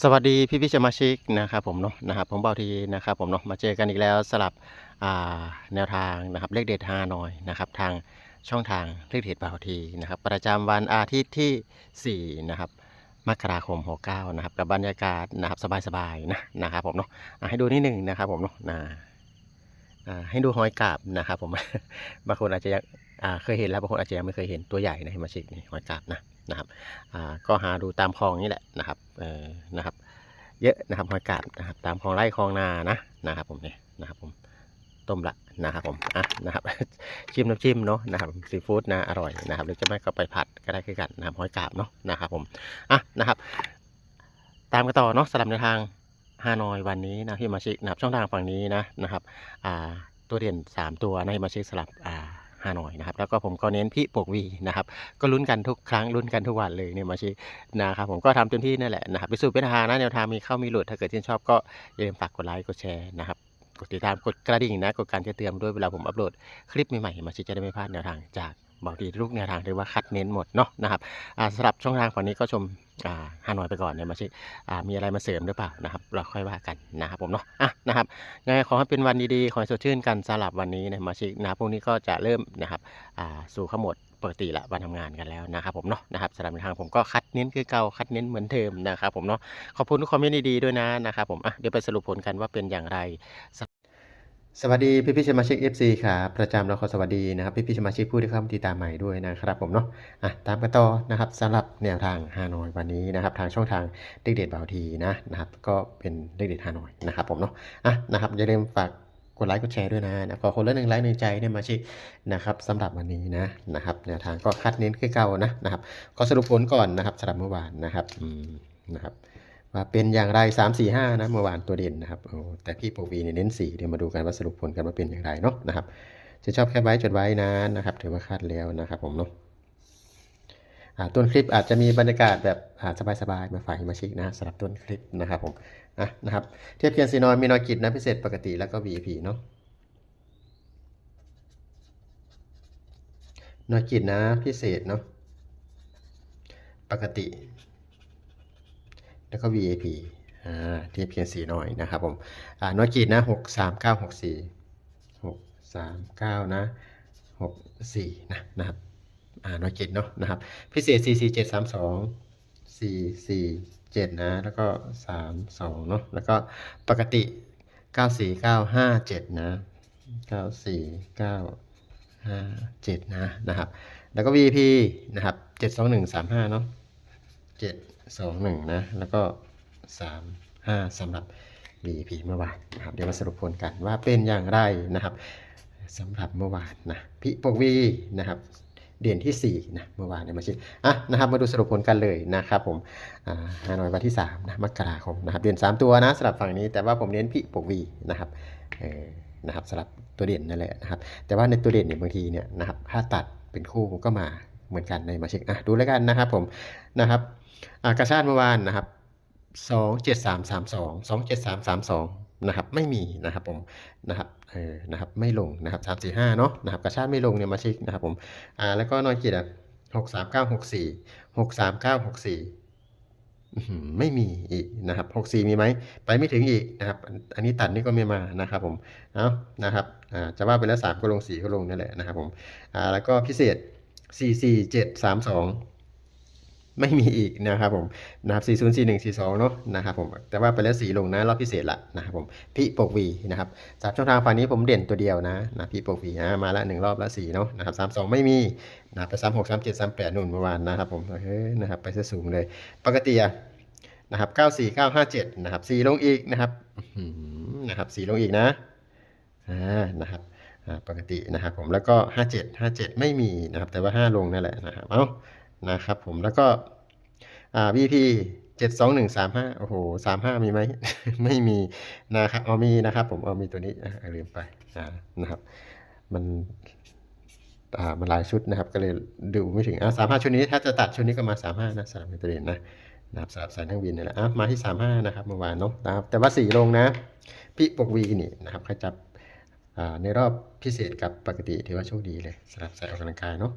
สวัสดีพี่พี่สมาชิกนะครับผมเนาะนะครับผมเบาทีนะครับผมเนาะมาเจอกันอีกแล้วสลับแนวทางนะครับเลขเด็ดฮานอยนะครับทางช่องทางเลขเด็ดเบาทีนะครับประจำวันอาทิตย์ที่4นะครับมกราคม69นะครับกับบรรยากาศนะครับสบายๆนะนะครับผมเนาะให้ดูนิดหนึ่งนะครับผมเนาะนะ ให้ดูหอยกาบนะครับผม บางคนอาจจะยังเคยเห็นแล้วบางคนอาจจะยังไม่เคยเห็นตัวใหญ่นะเห็นมาชิกนี่หอยกาบนะนะครับก็หาดูตามคลองนี่แหละนะครับนะครับ เยอะนะครับหอยกาบนะครับ ตามคลองไร่คลองนานะนะครับ ผมเนี่ยนะครับผมต้มละนะครับผมอะนะครับจิ้มน้ำจิ้มเนาะนะครับซีฟู้ดนะอร่อยนะครับหรือจะไม่ก็ไปผัดก็ได้คือกันนะครับหอยกาบเนาะนะครับผมอะนะครับ ตามกันต่อเนาะสำหรับในทาง ฮานอยวันนี้นะที่มาชิกนะครับช่องทางฝั่งนี้นะนะครับอ่าตัวเด่น 3 ตัวนะที่มาชิกสลับอ่าฮานอยนะครับแล้วก็ผมก็เน้นพี่ปกวีนะครับก็ลุ้นกันทุกครั้งลุ้นกันทุกวันเลยเนี่ยมาชินะครับผมก็ทำเต็มที่นั่นแหละนะครับไปสู่เป็นทางนะแนวทางมีเข้ามีหลุดถ้าเกิดชื่นชอบก็อย่าลืมฝากกดไลค์กดแชร์นะครับกดติดตามกดกระดิ่งนะกดการแจ้งเตือนด้วยเวลาผมอัปโหลดคลิปใหม่ๆมาชิจะได้ไม่พลาดแนวทางจาก บอกดีทุกแนวทางหรือว่าคัดเน้นหมดเนาะนะครับสำหรับช่องทางฝั่งนี้ก็ชมอ่าฮานอยไปก่อนเนี่ยมาชิอ่มีอะไรมาเสริมหรือเปล่านะครับ เราค่อยว่ากันนะครับผมเนาะอะนะครับยังไงขอให้เป็นวันดีๆ ขอให้สดชื่นกันสำหรับวันนี้นะมาชินะพรุ่งนี้ก็จะเริ่มนะครับอ่าสู่ขมวดปกติละวันทำงานกันแล้วนะครับผมเนาะนะครับสำหรับทางผมก็คัดเน้นคือเก่าคัดเน้นเหมือนเดิมนะครับผมเนาะขอบคุณทุกคอมเมนต์ดีๆด้วยนะนะครับผมอะเดี๋ยวไปสรุปผลกันว่าเป็นอย่างไร สวัสดีพี่พี่สมาชิก FC ครับประจำเราขอสวัสดีนะครับพี่พี่สมาชิกผู้ที่เข้ามาติดตามใหม่ด้วยนะครับผมเนาะอะตามกันต่อนะครับสำหรับแนวทางฮานอยวันนี้นะครับทางช่องทางเด็กเด็ดเบาทีนะนะครับก็เป็นเด็กเด็ดฮานอยนะครับผมเนาะอะนะครับอย่าลืมฝากกดไลค์กดแชร์ด้วยนะนะขอคนละหนึ่งไลค์หนึ่งใจเนี่ยมาชิกนะครับสำหรับวันนี้นะนะครับแนวทางก็คัดเน้นคือเก่านะนะครับก็สรุปผลก่อนนะครับสำหรับเมื่อวานนะครับอืมนะครับ ว่าเป็นอย่างไร 3 4 5 นะเมื่อวานตัวเด่นนะครับแต่พี่โปรวีเนี่ยเน้น 4 เดี๋ยวมาดูกันว่าสรุปผลกันว่าเป็นอย่างไรเนาะนะครับจะชอบแคปไว้จดไว้นะนะครับถือว่าคาดแล้วนะครับผมเนาะต้นคลิปอาจจะมีบรรยากาศแบบสบายๆมาฝากมาชิกนะสำหรับต้นคลิปนะครับผมอะนะครับเทียบเคียงซีนอนมีนอยกิจนะพิเศษปกติแล้วก็ VIP เนาะนอยกิจนะพิเศษเนาะปกติ แล้วก็ VIP อ่าเทียบเพียงสีหน่อยนะครับผมอ่านอยกิจนะหกสามเก้าหกสี่หกสามเก้านะหกสี่นะนะครับอ่านอยกิจเนาะนะครับพิเศษสี่สี่เจ็ดสามสองสี่สี่เจ็ดนะแล้วก็สามสองเนาะแล้วก็ปกติเก้าสี่เก้าห้าเจ็ดนะเก้าสี่เก้าห้าเจ็ดนะนะครับแล้วก็ VP นะครับเจ็ดสองหนึ่งสามห้าเนาะเจ็ด สองหนึ่งนะ แล้วก็สามห้าสำหรับ VP เมื่อวานนะครับเดี๋ยวมาสรุปผลกันว่าเป็นอย่างไรนะครับสำหรับเมื่อวานนะพิปกวีนะครับเดือนที่4นะเมื่อวานเนี่ยมาชิอะนะครับมาดูสรุปผลกันเลยนะครับผมอ่าฮานอยวันที่3นะมกราคมนะครับเดือน 3 ตัวนะสำหรับฝั่งนี้แต่ว่าผมเน้นพิปกวีนะครับเออนะครับสำหรับตัวเด่นนั่นแหละนะครับแต่ว่าในตัวเด่นเนี่ยบางทีเนี่ยนะครับถ้าตัดเป็นคู่ก็มาเหมือนกันในมาเช็คอะดูแล้วกันนะครับผมนะครับ กระชาติเมื่อวานนะครับสองเจ็ดสามสามสองสองเจ็ดสามสามสองนะครับไม่มีนะครับผมนะครับเออนะครับไม่ลงนะครับสามสี่ห้าเนาะนะครับกระชาติไม่ลงเนี่ยมาเช็คนะครับผมอ่าแล้วก็นอยกิจอะหกสามเก้าหกสี่หกสามเก้าหกสี่ไม่มีอีกนะครับหกสี่มีไหมไปไม่ถึงอีกนะครับ อันนี้ตัดนี่ก็ไม่มานะครับผมเอานะครับอ่าจะว่าไปแล้ว3ก็ลง4ก็ลงนั่นแหละนะครับผมอ่าแล้วก็พิเศษ4 4 7 3 2 ไม่มีอีกนะครับผมนะครับ4 0 4 1 4 2เนาะนะครับผมแต่ว่าไปแล้ว4ลงนะรอบพิเศษละนะครับผมพี่ปกวีนะครับสามช่องทางฝั่งนี้ผมเด่นตัวเดียวนะนะพี่ปกวีอ่ามาละหนึ่งรอบละสี่เนาะนะครับสามสองไม่มีนะไปสามหกสามเจ็ดสามแปดนุ่นเมื่อวานนะครับผมเฮ้ยนะครับไปซะสูงเลย ปกติอะนะครับเก้าสี่เก้าห้าเจ็ดนะครับสีลงอีกนะครับนะครับสีลงอีกนะอ่านะครับปกตินะครับผมแล้วก็ 57 57 ไม่มีนะครับแต่ว่า 5 ลงนั่นแหละนะครับเอา นะครับผมแล้วก็อ่า VP 72135 โอ้โห 35 มีไหม ไม่มีนะครับเอามีนะครับ ผมเอามีตัวนี้อ่าลืมไปนะครับ มันอ่ามันหลายชุดนะครับ ก็เลยดูไม่ถึงอ่า35 ชุดนี้ ถ้าจะตัดชุดนี้ก็มา 35 นะสามตัวเด่นนะนะครับสำหรับสายทั้งวินนี่แหละอะมาที่ 35 นะครับเมื่อวานเนาะนะครับ แต่ว่า 4 ลงนะ พี่ปกวีนี่นะครับใครจับในรอบพิเศษกับปกติถือว่าโชคดีเลยสำหรับสายออกกำลังกายเนาะ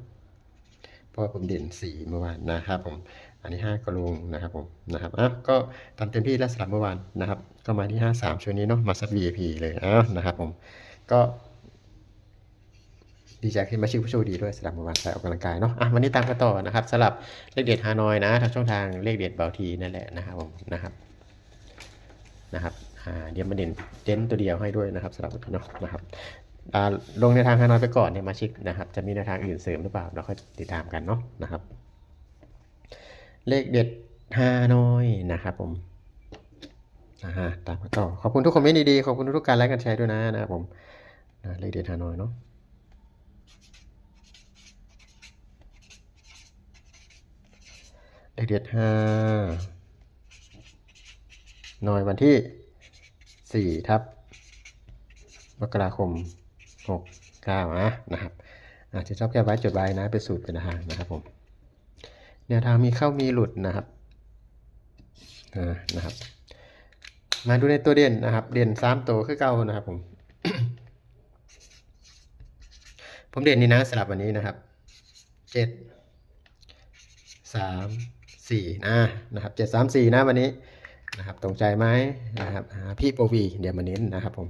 ราะผมเด่นสีเมื่อวานนะครับผมอันนี้ห้ากระลงนะครับผมนะครับอะก็ทำเต็มที่แล้วสำหรับเมื่อวานนะครับ ก็มาที่ห้าสามช่วงนี้เนาะมาซัด VIP เลยอะนะครับผมก็ดีใจที่มาชื่อผู้โชคดีด้วยสำหรับเมื่อวานใส่ออกกำลังกายเนาะอะวันนี้ตามกันต่อนะครับสำหรับเลขเด็ดฮานอยนะทางช่องทางเลขเด็ดเบาทีนั่นแหละนะครับผมนะครับนะครับอ่าเดี๋ยวมาเด่นเด่นตัวเดียวให้ด้วยนะครับสำหรับเนาะนะครับ ลงในทางฮานอยไปก่อนเนี่ยมาชิกนะครับจะมีในทางอื่นเสริมหรือเปล่าเราค่อยติดตามกันเนาะนะครับ เลขเด็ดฮานอยนะครับผมอ่าตามกันต่อขอบคุณทุกคอมเมนต์ดีๆขอบคุณทุกการไลค์กันแชร์ด้วยนะนะครับผมเลขเด็ดฮานอยเนาะเลขเด็ดห้าหน่วยวันที่สี่ทับมกราคม หกเก้านะนะครับอาจจะชอบแก้ไว้จดไว้นะเป็นสูตรเป็นอาหารนะครับผมแนวทางมีเข้ามีหลุดนะครับนะครับ มาดูในตัวเด่นนะครับ เด่นสามตัวคือเก้านะครับผม ผมเด่นนี่นะสลับวันนี้นะครับเจ็ดสามสี่นะนะครับเจ็ดสามสี่นะวันนี้นะครับตรงใจไหมนะครับพี่โปวีเดี๋ยวมาเน้นนะครับผม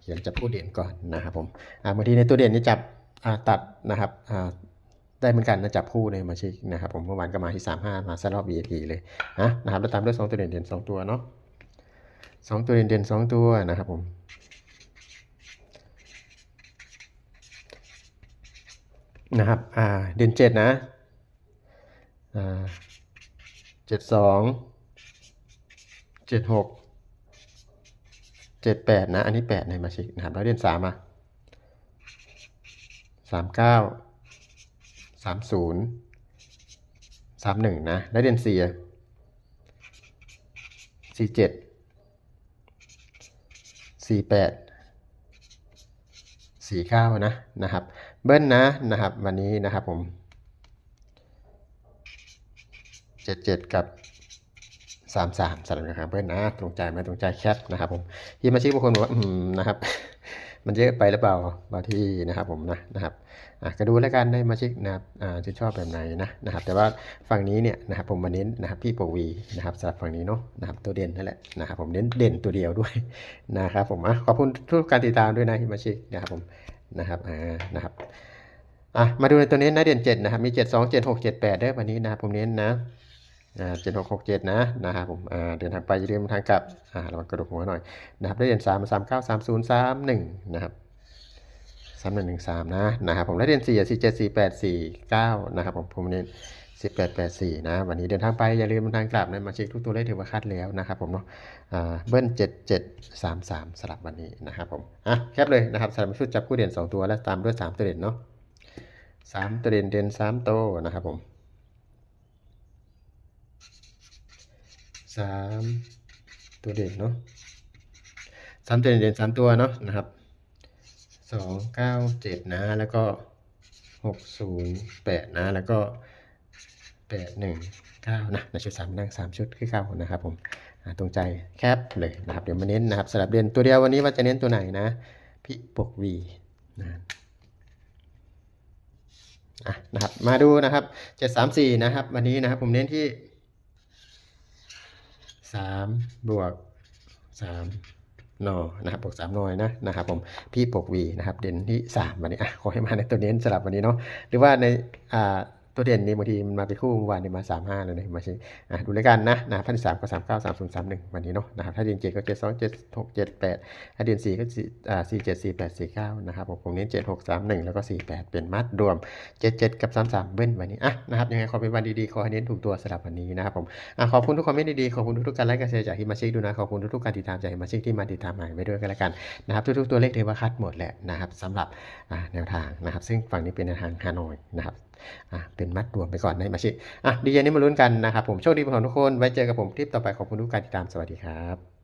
เขียนจะพูดเด่นก่อนนะครับผมบางทีในตัวเด่นนี่จับตัดนะครับได้เหมือนกันนะจับคู่ในมาชิกนะครับผมเมื่อวานก็มาที่สามห้ามาสรอบ VIP เลยนะนะครับแล้วตามด้วยสองตัวเด่นเด่นสองตัวเนาะสองตัวเด่นเด่นสองตัวนะครับผมนะครับอ่าเด่นเจ็ดนะเจ็ดสองเจ็ดหก เจ็ดแปดนะ อันนี้แปดในมาชิกนะครับแล้วเดือนสามอะสามเก้าสามศูนย์สามหนึ่งนะแล้วเดือนสี่สี่เจ็ดสี่แปดสี่เก้านะนะครับ เบิ้ลนะนะครับ วันนี้นะครับผมเจ็ดเจ็ดกับ สามสามสลับกันครับเพื่อนนะตรงใจไหมตรงใจแคปนะครับผมที่มาชี้บางคนบอกว่าอืมนะครับมันเยอะไปหรือเปล่าบางที่นะครับผมนะนะครับอะก็ดูแล้วกันได้มาชิกนะครับอ่าจะชอบแบบไหนนะนะครับ แต่ว่าฝั่งนี้เนี่ยนะครับผมมาเน้นนะครับพี่โปวีนะครับสำหรับฝั่งนี้เนาะนะครับตัวเด่นนั่นแหละนะครับผมเน้นเด่นตัวเดียวด้วยนะครับผมอะขอบคุณทุกการติดตามด้วยนะที่มาชิกนะครับผมนะครับอ่านะครับอะมาดูในตัวเน้นนะเด่นเจ็ดนะครับมีเจ็ดสองเจ็ดหกเจ็ดแปดเด้อวันนี้นะครับผมเน้นนะ อ่าเจ็ดหกหกเจ็ดนะนะครับผมอ่าเดินทางไปอย่าลืมทางกลับอ่าระวังกระดูกหัวหน่อยนะครับได้เด่นสามสามเก้าสามศูนย์สามหนึ่งนะครับสามหนึ่งหนึ่งสามนะนะครับผมและเด่นสี่สี่เจ็ดสี่แปดสี่เก้านะครับผมผมเน้นสิบแปดแปดสี่นะวันนี้เดินทางไปอย่าลืมทางกลับนะมาเช็คทุกตัวเลขถือว่าคัดแล้วนะครับผมเนาะอ่าเบิ้ลเจ็ดเจ็ดสามสามสลับวันนี้นะครับผมอะแคปเลยนะครับสลับชุดจับคู่เด่นสองตัวและตามด้วยสามตัวเด่นเนาะสามตัวเด่นเด่นสามโตนะครับผม สามตัวเด่นเนาะสามตัวเด่นสามตัวเนาะนะครับสองเก้าเจ็ดนะแล้วก็หกศูนย์แปดนะแล้วก็แปดหนึ่งเก้านะในชุดสามนั่งสามชุดคือเก้านะครับผมตรงใจแคปเลยนะครับเดี๋ยวมาเน้นนะครับสลับเด่นตัวเดียววันนี้ว่าจะเน้นตัวไหนนะพี่ปกวีนะอะนะครับมาดูนะครับเจ็ดสามสี่นะครับ วันนี้นะครับผมเน้นที่ สามบวกสามนอนะครับบวกสามนอยนะนะครับผมพี่ปกวีนะครับเด่นที่สามวันนี้อะขอให้มาในตัวเน้นสลับวันนี้เนาะหรือว่าในอ่า ตัวเด่นนี่บางทีมันมาเป็นคู่เมื่อวานนี่มาสามห้าเลยนะมาใช่อะดูแล้วกันนะนะพันสามก็สามเก้าสามศูนย์สามหนึ่งวันนี้เนาะนะครับถ้าเด่นเจ็ดก็เจ็ดสองเจ็ดหกเจ็ดแปดถ้าเด่นสี่ก็สี่อ่าสี่เจ็ดสี่แปดสี่เก้านะครับผมผมเน้นเจ็ดหกสามหนึ่งแล้วก็สี่แปดเป็นมัดรวมเจ็ดเจ็ดกับสามสามเบิ้ลวันนี้อะนะครับยังไงขอเป็นวันดีๆขอให้เน้นถูกตัวสำหรับวันนี้นะครับผมอะขอบคุณทุกคอมเมนต์ดีๆขอบคุณทุกๆการไลค์การแชร์จากฮิมาชิกดูนะขอบคุณทุกๆการติดตามจากฮิมาชิกที่มาติดตามมาไว้ด้วยกันล้วกันนะครับทุกๆตัวเลขเทวคัดหมดแหละนะครับสำหรับอ่าแนวทางนะครับซึ่งฝั่งนี้เป็นแนวทางฮานอยนะครับ อะเป็นมัดรวมไปก่อนในมาชิอะดีเย็นนี้มาลุ้นกันนะครับผมโชคดีของทุกคนไว้เจอกับผมคลิปต่อไปขอบคุณทุกการติดตามสวัสดีครับ